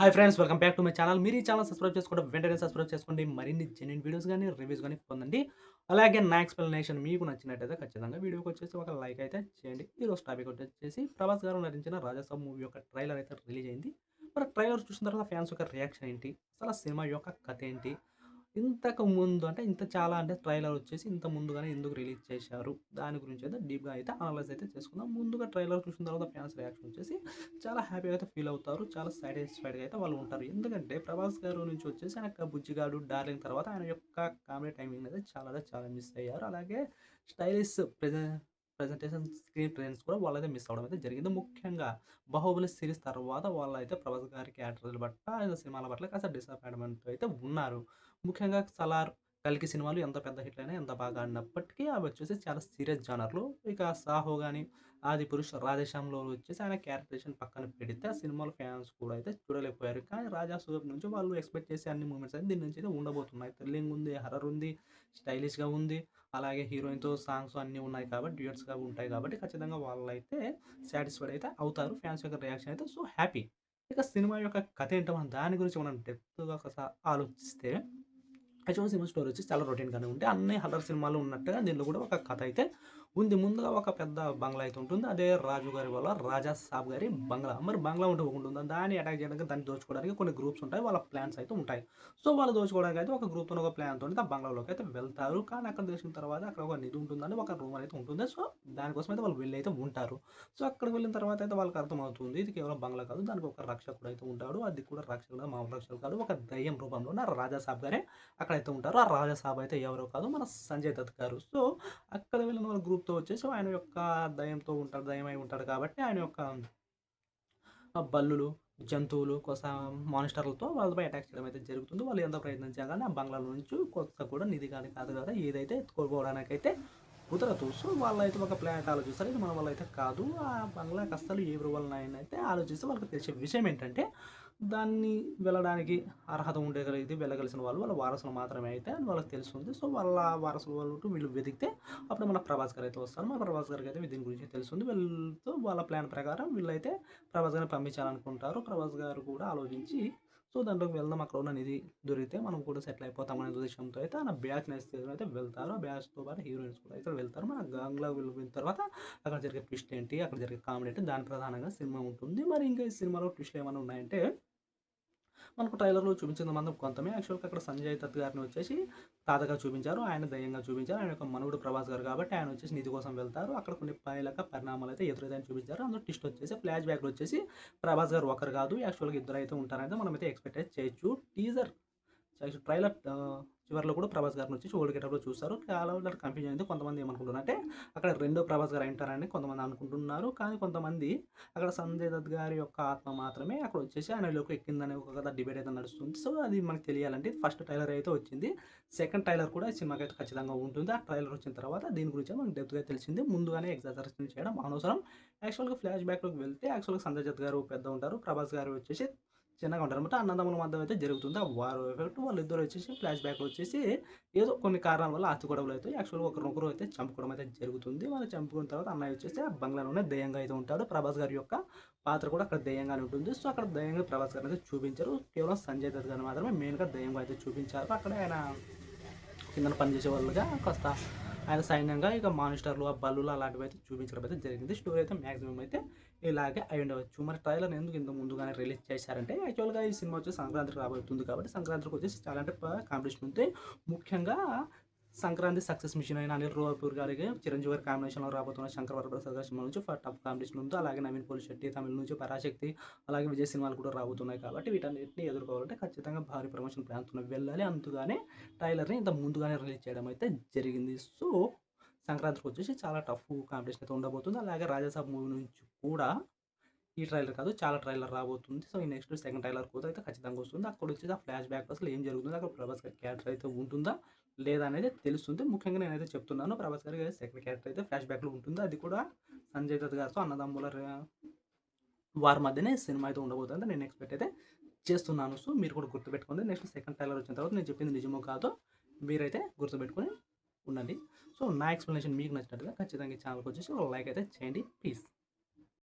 Hi friends welcome back to my channel మీరు ఈ channel subscribe చేసుకోవడం వెంటనే సబ్స్క్రైబ్ చేసుకోండి. మరిన్ని జెన్యున్ వీడియోస్ కానీ రివ్యూస్ కానీ పొందండి. అలాగే నా ఎక్స్ప్లెనేషన్ మీకు నచ్చినట్టయితే ఖచ్చితంగా వీడియోకి వచ్చేసి ఒక లైక్ అయితే చేయండి. ఈరోజు టాపిక్ వచ్చేసి ప్రభాస్ గారు నటించిన రాజస్థాన్ మూవీ యొక్క ట్రైలర్ అయితే రిలీజ్ అయింది. మరి ట్రైలర్ చూసిన తర్వాత ఫ్యాన్స్ యొక్క రియాక్షన్ ఏంటి? అసలు సినిమా యొక్క కథ ఏంటి? ఇంతకు ముందు అంటే ఇంత చాలా అంటే ట్రైలర్ వచ్చేసి ఇంత ముందుగానే ఎందుకు రిలీజ్ చేశారు? దాని గురించి అయితే డీప్గా అయితే అనలైజ్ అయితే చేసుకుందాం. ముందుగా ట్రైలర్ చూసిన తర్వాత ఫ్యాన్స్ రియాక్షన్ వచ్చేసి చాలా హ్యాపీగా అయితే ఫీల్ అవుతారు. చాలా సాటిస్ఫైడ్గా అయితే వాళ్ళు ఉంటారు. ఎందుకంటే ప్రభాస్ గారు నుంచి వచ్చేసి ఆయన బుజ్జిగాడు డార్లింగ్ తర్వాత ఆయన యొక్క కామెడీ టైమింగ్ అయితే చాలా చాలా మిస్ అయ్యారు. అలాగే stylish present presentation screen trains కూడా వాళ్ళైతే మిస్ అవ్వడం అయితే జరిగింది. ముఖ్యంగా బాహుబలి సిరీస్ తర్వాత వాళ్ళైతే ప్రభాస్ గారి క్యారెక్టర్ల పట్ల ఆయన సినిమాల పట్ల కాస్త డిసప్పాయింట్మెంట్ అయితే ఉన్నారు. ముఖ్యంగా సలార్ కలికి సినిమాలు ఎంత పెద్ద హిట్ అయినా ఎంత బాగా ఆడినప్పటికీ అవి వచ్చేసి చాలా సీరియస్ జానర్లు ఇక సాహో కానీ ఆది పురుష్ రాధేశ్యామ్లో వచ్చేసి ఆయన క్యారెక్టరేషన్ పక్కన పెడితే ఆ సినిమాలో ఫ్యాన్స్ కూడా అయితే చూడలేకపోయారు. కానీ రాజా సూరప్ నుంచి వాళ్ళు ఎక్స్పెక్ట్ చేసే అన్ని మూమెంట్స్ అయితే దీని నుంచి అయితే ఉండబోతున్నాయి. థ్రిల్లింగ్ ఉంది హర్రర్ ఉంది స్టైలిష్గా ఉంది అలాగే హీరోయిన్తో సాంగ్స్ అన్నీ ఉన్నాయి కాబట్టి డ్యూయట్స్గా ఉంటాయి కాబట్టి ఖచ్చితంగా వాళ్ళు అయితే సాటిస్ఫైడ్ అయితే అవుతారు ఫ్యాన్స్ యొక్క రియాక్షన్ అయితే సో హ్యాపీ. ఇక సినిమా యొక్క కథ ఏంటో మనం దాని గురించి మనం డెప్త్గా ఒకసారి ఆలోచిస్తే యాక్చువల్ సినిమా స్టోరీ వచ్చి చాలా రొటీన్గానే ఉంటే అన్ని హర్రర్ సినిమాలు ఉన్నట్టుగా దీనిలో కూడా ఒక కథ అయితే ఉంది. ముందుగా ఒక పెద్ద బంగ్లా అయితే ఉంటుంది. అదే రాజు గారి వల్ల రాజా సాబ్ గారి బంగ్లా. మరి బంగ్లా ఉంటే ఉంటుంది దాన్ని అటాక్ చేయడానికి దాన్ని దోచుకోవడానికి కొన్ని గ్రూప్స్ ఉంటాయి. వాళ్ళ ప్లాన్స్ అయితే ఉంటాయి. సో వాళ్ళు దోచుకోవడానికి అయితే ఒక గ్రూప్తో ఒక ప్లాన్ తోటి ఆ బంగ్లాలోకి అయితే వెళ్తారు. కానీ అక్కడ తెలిసిన తర్వాత అక్కడ ఒక నిధి ఉంటుందని ఒక రూమ్ అయితే ఉంటుంది. సో దానికోసం అయితే వాళ్ళు వెళ్ళి అయితే ఉంటారు. సో అక్కడికి వెళ్ళిన తర్వాత అయితే వాళ్ళకి అర్థమవుతుంది. ఇది కేవలం బంగ్లా కాదు. దానికి ఒక రక్షకుడు అయితే ఉంటాడు. అది కూడా రక్షకుడు మామూలు రక్షకుడు కాదు. ఒక దయ్యం రూపంలో ఉన్న రాజా సాబ్ గారే అక్కడైతే ఉంటారు. ఆ రాజా సాబ్ అయితే ఎవరో కాదు మన సంజయ్ దత్ గారు. సో అక్కడ వెళ్ళిన వాళ్ళ గ్రూప్ తో వచ్చేసి ఆయన యొక్క దయంతో ఉంటాడు దయమై ఉంటాడు కాబట్టి ఆయన యొక్క బల్లులు జంతువులు కోసం మానిస్టర్లతో వాళ్ళపై అటాక్ చేయడం అయితే జరుగుతుంది. వాళ్ళు ఎంత ప్రయత్నించగానే ఆ బంగ్లాల నుంచి కొత్త కూడా నిధి కానీ కాదు కదా ఏదైతే ఎత్తుకోవడానికి అయితే కుదరదు. సో వాళ్ళు అయితే ఒక ప్లాన్ ఆలోచిస్తారు. ఇది మన వాళ్ళు అయితే కాదు. ఆ బంగ్లా కష్టాలు ఏ వలన అయితే ఆలోచిస్తే వాళ్ళకి తెలిసే విషయం ఏంటంటే దాన్ని వెళ్ళడానికి అర్హత ఉండగలిగితే వెళ్ళగలిసిన వాళ్ళు వాళ్ళ వారసులు మాత్రమే అయితే అని వాళ్ళకి తెలుస్తుంది. సో వాళ్ళ వారసులు వాళ్ళు వీళ్ళు వెతికితే అప్పుడు మన ప్రభాస్ గారు అయితే వస్తారు. మన ప్రభాస్ గారికి అయితే దీని గురించి తెలుస్తుంది. వెళ్తూ వాళ్ళ ప్లాన్ ప్రకారం వీళ్ళైతే ప్రభాస్ గారిని పంపించాలనుకుంటారు. ప్రభాస్ గారు కూడా ఆలోచించి సో దాంట్లోకి వెళ్దాం అక్కడ ఉన్న నిధి దొరికితే మనం కూడా సెటిల్ అయిపోతాం అనే ఉద్దేశంతో అయితే ఆ బ్యాచ్ నేస్తారు అయితే వెళ్తారు. ఆ బ్యాచ్తో పాటు హీరోయిన్స్ కూడా అయితే వెళ్తారు. మన గంగ్లో వెళ్ళిన తర్వాత అక్కడ జరిగే ట్విస్ట్ ఏంటి అక్కడ జరిగే కామెడీ ఏంటి దాని ప్రధానంగా సినిమా ఉంటుంది. మరి ఇంకా ఈ సినిమాలో ట్విస్ట్లు ఏమైనా ఉన్నాయంటే మనకు ట్రైలర్లో చూపించిన మనం కొంతమే. యాక్చువల్గా అక్కడ సంజయ్ దత్ గారిని వచ్చేసి తాతగా చూపించారు. ఆయన దయ్యంగా చూపించారు. ఆయన యొక్క మనుగుడు ప్రభాస్ గారు కాబట్టి ఆయన వచ్చేసి నిధి కోసం వెళ్తారు. అక్కడ కొన్ని పైలక పరిణామాలు అయితే ఎదురైతే చూపించారు. అందులో టిస్ట్ వచ్చేసి ఫ్లాష్ బ్యాక్లో వచ్చేసి ప్రభాస్ గారు ఒకరు కాదు. యాక్చువల్గా ఇద్దరు అయితే ఉంటారైతే మనం అయితే ఎక్స్పెక్ట్ చేయొచ్చు. టీజర్ ట్రైలర్ uh, చివరిలో కూడా ప్రభాస్ గారిని వచ్చి ఓల్డ్ గెటప్లో చూస్తారు. చాలా కన్ఫ్యూజన్ అయింది. కొంతమంది ఏమనుకుంటున్నారు అంటే అక్కడ రెండో ప్రభాస్ గారు అంటారని కొంతమంది అనుకుంటున్నారు. కానీ కొంతమంది అక్కడ సంజయ్ దత్ గారి యొక్క ఆత్మ మాత్రమే అక్కడ వచ్చేసి ఆయనలోకి ఎక్కిందనే ఒక కథ డిబేట్ అయితే నడుస్తుంది. సో అది మనకు తెలియాలంటే ఫస్ట్ ట్రైలర్ అయితే వచ్చింది. సెకండ్ ట్రైలర్ కూడా సినిమాకి అయితే ఖచ్చితంగా ఉంటుంది. ఆ ట్రైలర్ వచ్చిన తర్వాత దీని గురించి మనకు డెప్త్గా తెలిసింది. ముందుగానే ఎగ్జాజరేషన్ చేయడం అనవసరం. యాక్చువల్గా ఫ్లాష్ బ్యాక్లోకి వెళ్తే యాక్చువల్గా సంజయ్ దత్ గారు పెద్ద ఉంటారు. ప్రభాస్ గారు వచ్చేసి చిన్నగా ఉంటారు. అన్నమాట అన్నదమ్ముల మధ్య అయితే జరుగుతుంది. ఆ వారు ఎఫెక్ట్ వాళ్ళిద్దరు వచ్చేసి ఫ్లాష్ బ్యాక్ వచ్చేసి ఏదో కొన్ని కారణాల వల్ల ఆస్తి గొడవలు అయితే యాక్చువల్గా ఒకరినొకరు అయితే చంపుకోవడం అయితే జరుగుతుంది. వాళ్ళు చంపుకున్న తర్వాత అన్నయ్య వచ్చేసి ఆ బంగ్లాలోనే దయ్యంగా అయితే ఉంటాడు. ప్రభాస్ గారి యొక్క పాత్ర కూడా అక్కడ దయ్యంగానే ఉంటుంది. సో అక్కడ దయ్యంగా ప్రభాస్ గారిని అయితే చూపించారు. కేవలం సంజయ్ దత్ గారిని మాత్రమే మెయిన్గా దయ్యంగా అయితే చూపించారు. అక్కడ ఆయన కింద పనిచేసే వాళ్ళుగా కాస్త ఆయన సైన్యంగా ఇక మానిస్టర్లు ఆ బల్లులు అలాంటివి అయితే చూపించడం అయితే జరిగింది. స్టోరీ అయితే మ్యాక్సిమం అయితే ఇలాగే అయి ఉండవచ్చు. మరి ట్రైలర్ ఎందుకు ఇంత ముందుగానే రిలీజ్ చేశారంటే యాక్చువల్గా ఈ సినిమా వచ్చి సంక్రాంతికి రాబోతుంది కాబట్టి సంక్రాంతికి వచ్చేసి చాలా అంటే కాంపిటీషన్ ఉంది ముఖ్యంగా సంక్రాంతి సక్సెస్ మిషన్ అయిన అనిల్ రోపూర్ గారికి చిరంజీవి గారి కాంబినేషన్లో రాబోతున్న శంకర్ వరప్రసాద్ గారి సినిమా నుంచి టఫ్ కాంపిటీషన్ ఉందో. అలాగే నవీన్ పోల్ శెట్టి తమిళ నుంచి పరాశక్తి అలాగే విజయ్ సినిమాలు కూడా రాబోతున్నాయి కాబట్టి వీటన్నిటిని ఎదుర్కోవాలంటే ఖచ్చితంగా భారీ ప్రమోషన్ ప్లాన్తో వెళ్ళాలి. అందుగానే ట్రైలర్ని ఇంత ముందుగానే రిలీజ్ చేయడం అయితే జరిగింది. సో సంక్రాంతికి వచ్చేసి చాలా టఫ్ కాంపిటీషన్ అయితే ఉండబోతుంది. అలాగే రాజాసాబ్ మూవీ నుంచి కూడా ఈ ట్రైలర్ కాదు చాలా ట్రైలర్ రాబోతుంది. సో ఈ నెక్స్ట్ సెకండ్ ట్రైలర్ కూడా అయితే ఖచ్చితంగా వస్తుంది. అక్కడ వచ్చేసి ఆ ఫ్లాష్ బ్యాక్ అసలు ఏం జరుగుతుంది అక్కడ ప్రభాస్ గారి క్యారెక్టర్ అయితే ఉంటుందా లేదా అనేది తెలుస్తుంది. ముఖ్యంగా నేనైతే చెప్తున్నాను ప్రభాస్ గారి సెకండ్ క్యారెక్టర్ అయితే ఫ్లాష్ బ్యాక్లో ఉంటుంది. అది కూడా సంజయ్ దత్ గారితో అన్నదమ్ముల వారి మధ్యనే సినిమా అయితే ఉండబోతుంది నేను ఎక్స్పెక్ట్ అయితే చేస్తున్నాను. సో మీరు కూడా గుర్తుపెట్టుకోండి నెక్స్ట్ సెకండ్ ట్రైలర్ వచ్చిన తర్వాత నేను చెప్పింది నిజమో కాదో మీరైతే గుర్తుపెట్టుకొని ఉండండి. సో నా ఎక్స్ప్లెనేషన్ మీకు నచ్చినట్టుగా ఖచ్చితంగా ఛానల్కి వచ్చేసి లైక్ అయితే చేయండి. ప్లీజ్